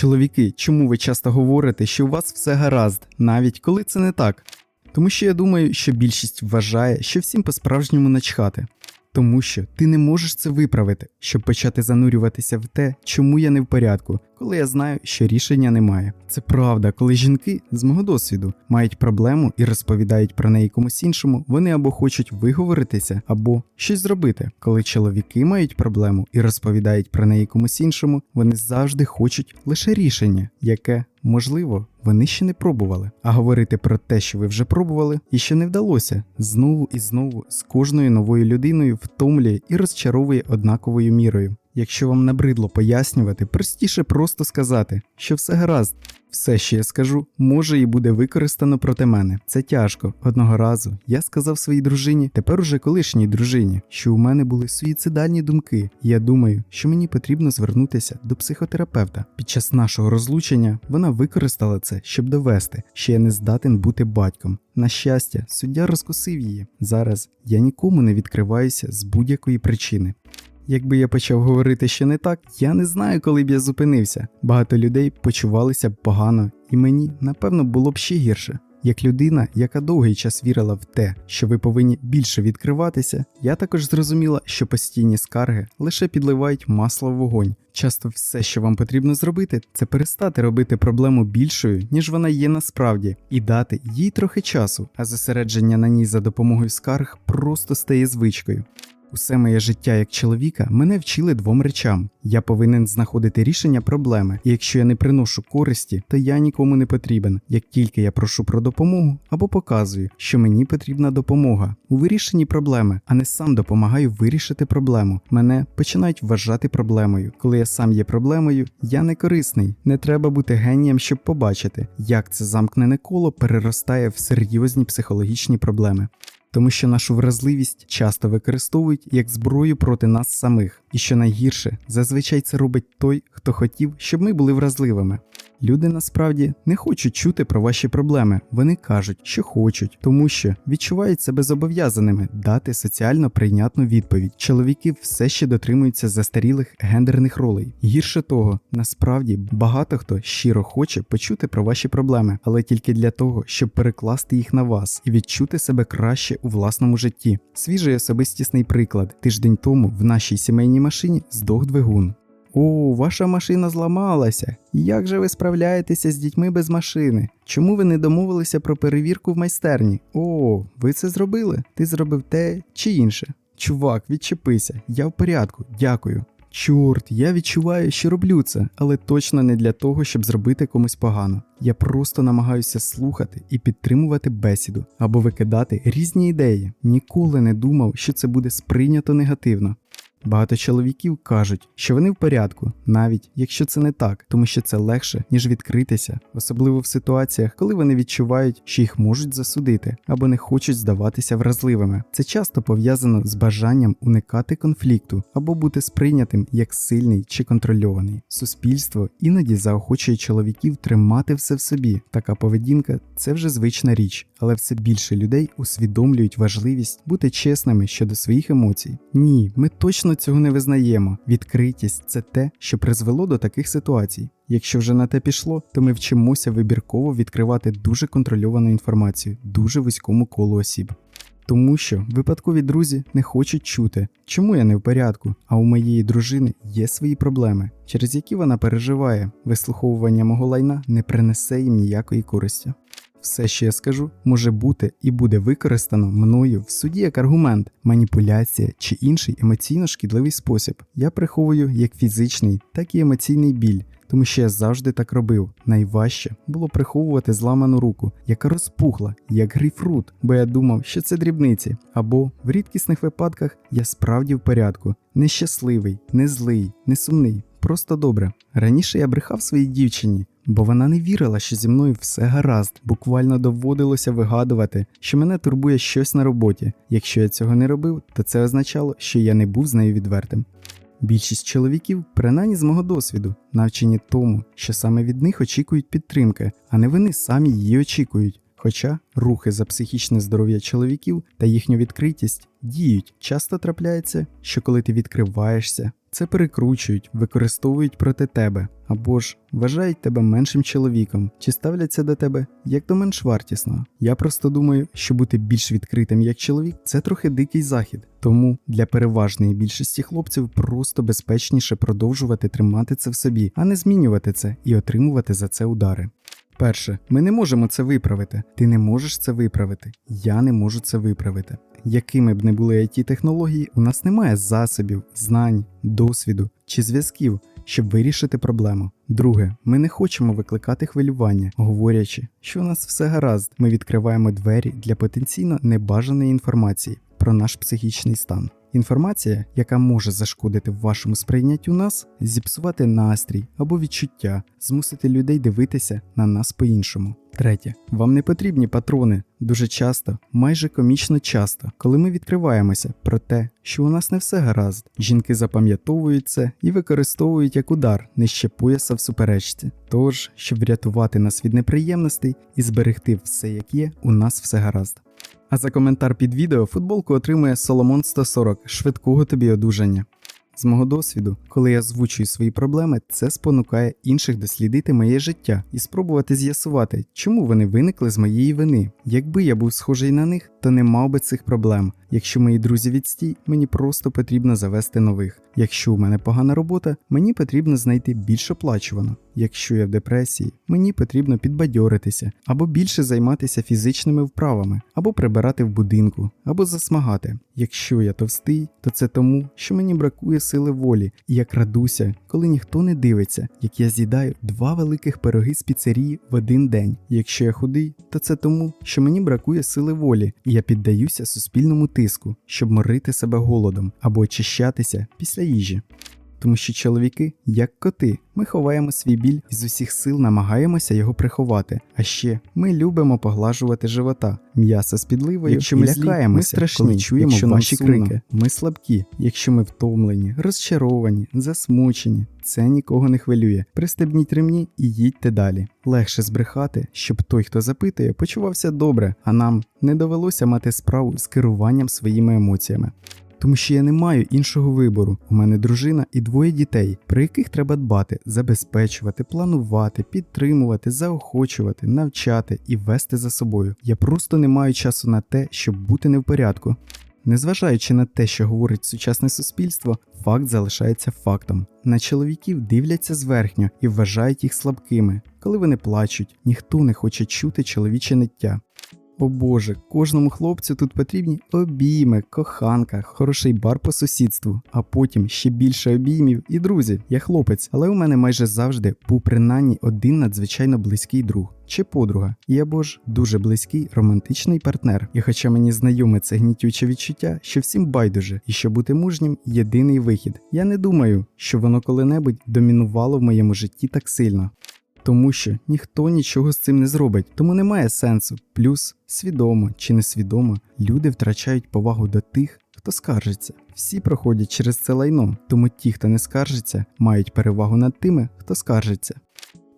Чоловіки, чому ви часто говорите, що у вас все гаразд, навіть коли це не так? Тому що я думаю, що більшість вважає, що всім по-справжньому начхати. Тому що ти не можеш це виправити, щоб почати занурюватися в те, чому я не в порядку, коли я знаю, що рішення немає. Це правда, коли жінки з мого досвіду мають проблему і розповідають про неї комусь іншому, вони або хочуть виговоритися, або щось зробити. Коли чоловіки мають проблему і розповідають про неї комусь іншому, вони завжди хочуть лише рішення, яке Можливо, вони ще не пробували, а говорити про те, що ви вже пробували, і що не вдалося, знову і знову з кожною новою людиною втомлює і розчаровує однаковою мірою. Якщо вам набридло пояснювати, простіше просто сказати, що все гаразд. Все, що я скажу, може і буде використано проти мене. Це тяжко. Одного разу я сказав своїй дружині, тепер уже колишній дружині, що у мене були суїцидальні думки, я думаю, що мені потрібно звернутися до психотерапевта. Під час нашого розлучення вона використала це, щоб довести, що я не здатен бути батьком. На щастя, суддя розкусив її. Зараз я нікому не відкриваюся з будь-якої причини. Якби я почав говорити, що не так, я не знаю, коли б я зупинився. Багато людей почувалися б погано, і мені, напевно, було б ще гірше. Як людина, яка довгий час вірила в те, що ви повинні більше відкриватися, я також зрозуміла, що постійні скарги лише підливають масло в вогонь. Часто все, що вам потрібно зробити, це перестати робити проблему більшою, ніж вона є насправді, і дати їй трохи часу, а зосередження на ній за допомогою скарг просто стає звичкою. Усе моє життя як чоловіка мене вчили двом речам: я повинен знаходити рішення проблеми, і якщо я не приношу користі, то я нікому не потрібен. Як тільки я прошу про допомогу або показую, що мені потрібна допомога у вирішенні проблеми, а не сам допомагаю вирішити проблему. Мене починають вважати проблемою. Коли я сам є проблемою, я не корисний. Не треба бути генієм, щоб побачити, як це замкнене коло переростає в серйозні психологічні проблеми тому що нашу вразливість часто використовують як зброю проти нас самих, і що найгірше, зазвичай це робить той, хто хотів, щоб ми були вразливими. Люди насправді не хочуть чути про ваші проблеми. Вони кажуть, що хочуть, тому що відчувають себе зобов'язаними дати соціально прийнятну відповідь. Чоловіки все ще дотримуються застарілих гендерних ролей. Гірше того, насправді багато хто щиро хоче почути про ваші проблеми, але тільки для того, щоб перекласти їх на вас і відчути себе краще у власному житті. Свіжий особистісний приклад: тиждень тому в нашій сімейній машині здох двигун. О, ваша машина зламалася. Як же ви справляєтеся з дітьми без машини? Чому ви не домовилися про перевірку в майстерні? О, ви це зробили? Ти зробив те чи інше? Чувак, відчепися, я в порядку, дякую. Чорт, я відчуваю, що роблю це, але точно не для того, щоб зробити комусь погано. Я просто намагаюся слухати і підтримувати бесіду або викидати різні ідеї. Ніколи не думав, що це буде сприйнято негативно. Багато чоловіків кажуть, що вони в порядку, навіть якщо це не так, тому що це легше, ніж відкритися, особливо в ситуаціях, коли вони відчувають, що їх можуть засудити або не хочуть здаватися вразливими. Це часто пов'язано з бажанням уникати конфлікту або бути сприйнятим як сильний чи контрольований. Суспільство іноді заохочує чоловіків тримати все в собі. Така поведінка це вже звична річ, але все більше людей усвідомлюють важливість бути чесними щодо своїх емоцій. Ні, ми точно цього не визнаємо. Відкритість це те, що призвело до таких ситуацій. Якщо вже на те пішло, то ми вчимося вибірково відкривати дуже контрольовану інформацію, дуже вузькому колу осіб. Тому що випадкові друзі не хочуть чути, чому я не в порядку, а у моєї дружини є свої проблеми, через які вона переживає. Вислуховування мого лайна не принесе їм ніякої користі. Все, що я скажу, може бути і буде використано мною в суді як аргумент, маніпуляція чи інший емоційно шкідливий спосіб. Я приховую як фізичний, так і емоційний біль, тому що я завжди так робив. Найважче було приховувати зламану руку, яка розпухла, як грейпфрут, бо я думав, що це дрібниці. Або в рідкісних випадках я справді в порядку, нещасливий, не злий, не сумний. Просто добре. Раніше я брехав своїй дівчині, бо вона не вірила, що зі мною все гаразд, буквально доводилося вигадувати, що мене турбує щось на роботі. Якщо я цього не робив, то це означало, що я не був з нею відвертим. Більшість чоловіків, принаймні з мого досвіду, навчені тому, що саме від них очікують підтримки, а не вони самі її очікують. Хоча рухи за психічне здоров'я чоловіків та їхню відкритість діють. Часто трапляється, що коли ти відкриваєшся, це перекручують, використовують проти тебе, або ж вважають тебе меншим чоловіком, чи ставляться до тебе як до менш вартісного. Я просто думаю, що бути більш відкритим як чоловік це трохи дикий захід. Тому для переважної більшості хлопців просто безпечніше продовжувати тримати це в собі, а не змінювати це і отримувати за це удари. Перше, ми не можемо це виправити. Ти не можеш це виправити. Я не можу це виправити. Якими б не були it технології, у нас немає засобів, знань, досвіду чи зв'язків, щоб вирішити проблему. Друге, ми не хочемо викликати хвилювання, говорячи, що у нас все гаразд. Ми відкриваємо двері для потенційно небажаної інформації про наш психічний стан. Інформація, яка може зашкодити вашому сприйняттю нас, зіпсувати настрій або відчуття, змусити людей дивитися на нас по-іншому. Третє, вам не потрібні патрони дуже часто, майже комічно часто, коли ми відкриваємося про те, що у нас не все гаразд. Жінки запам'ятовують це і використовують як удар нижче пояса в суперечці. Тож, щоб врятувати нас від неприємностей і зберегти все як є, у нас все гаразд. А за коментар під відео футболку отримує Соломон 140 швидкого тобі одужання. З мого досвіду, коли я звучую свої проблеми, це спонукає інших дослідити моє життя і спробувати з'ясувати, чому вони виникли з моєї вини. Якби я був схожий на них, то не мав би цих проблем. Якщо мої друзі відстій, мені просто потрібно завести нових. Якщо у мене погана робота, мені потрібно знайти більш оплачувану. Якщо я в депресії, мені потрібно підбадьоритися або більше займатися фізичними вправами, або прибирати в будинку, або засмагати. Якщо я товстий, то це тому, що мені бракує сили волі, і я крадуся, коли ніхто не дивиться, як я з'їдаю два великих пироги з піцерії в один день. Якщо я худий, то це тому, що мені бракує сили волі, і я піддаюся суспільному тиску, щоб морити себе голодом або очищатися після їжі. Тому що чоловіки, як коти, ми ховаємо свій біль і з усіх сил намагаємося його приховати. А ще ми любимо поглажувати живота, м'ясо з підливою. Якщо ми злякаємося, ми страшні, коли чуємо якщо ваші сумно. крики. Ми слабкі, якщо ми втомлені, розчаровані, засмучені. Це нікого не хвилює. Пристебніть ремні і їдьте далі. Легше збрехати, щоб той, хто запитує, почувався добре, а нам не довелося мати справу з керуванням своїми емоціями. Тому що я не маю іншого вибору. У мене дружина і двоє дітей, про яких треба дбати, забезпечувати, планувати, підтримувати, заохочувати, навчати і вести за собою. Я просто не маю часу на те, щоб бути не в порядку. Незважаючи на те, що говорить сучасне суспільство, факт залишається фактом. На чоловіків дивляться зверхньо і вважають їх слабкими. Коли вони плачуть, ніхто не хоче чути чоловіче ниття. О Боже, кожному хлопцю тут потрібні обійми, коханка, хороший бар по сусідству, а потім ще більше обіймів і друзів. Я хлопець, але у мене майже завжди був принаймні один надзвичайно близький друг чи подруга, і або ж дуже близький романтичний партнер. І хоча мені знайоме це гнітюче відчуття, що всім байдуже, і що бути мужнім єдиний вихід. Я не думаю, що воно коли-небудь домінувало в моєму житті так сильно. Тому що ніхто нічого з цим не зробить, тому немає сенсу. Плюс, свідомо чи несвідомо, люди втрачають повагу до тих, хто скаржиться. Всі проходять через це лайно, тому ті, хто не скаржиться, мають перевагу над тими, хто скаржиться.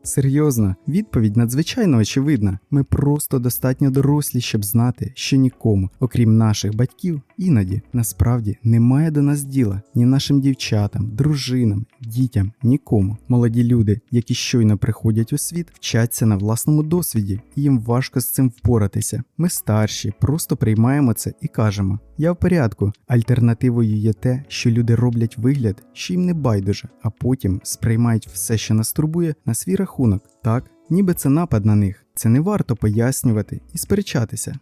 Серйозно, відповідь надзвичайно очевидна. Ми просто достатньо дорослі, щоб знати, що нікому, окрім наших батьків, іноді насправді немає до нас діла ні нашим дівчатам, дружинам, дітям, нікому. Молоді люди, які щойно приходять у світ, вчаться на власному досвіді, і їм важко з цим впоратися. Ми старші, просто приймаємо це і кажемо: я в порядку. Альтернативою є те, що люди роблять вигляд, що їм не байдуже, а потім сприймають все, що нас турбує, на свій рахунок. Так, ніби це напад на них. Це не варто пояснювати і сперечатися.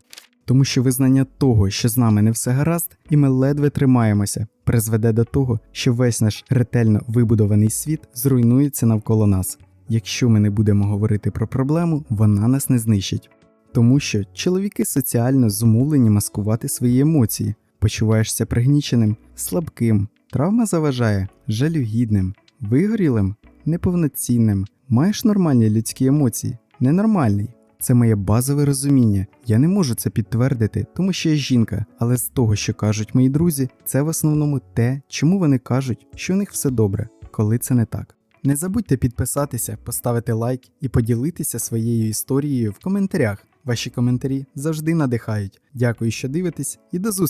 Тому що визнання того, що з нами не все гаразд, і ми ледве тримаємося, призведе до того, що весь наш ретельно вибудований світ зруйнується навколо нас. Якщо ми не будемо говорити про проблему, вона нас не знищить. Тому що чоловіки соціально зумовлені маскувати свої емоції, почуваєшся пригніченим, слабким, травма заважає жалюгідним, вигорілим, неповноцінним. Маєш нормальні людські емоції, ненормальний. Це моє базове розуміння. Я не можу це підтвердити, тому що я жінка, але з того, що кажуть мої друзі, це в основному те, чому вони кажуть, що у них все добре, коли це не так. Не забудьте підписатися, поставити лайк і поділитися своєю історією в коментарях. Ваші коментарі завжди надихають. Дякую, що дивитесь, і до зустрічі!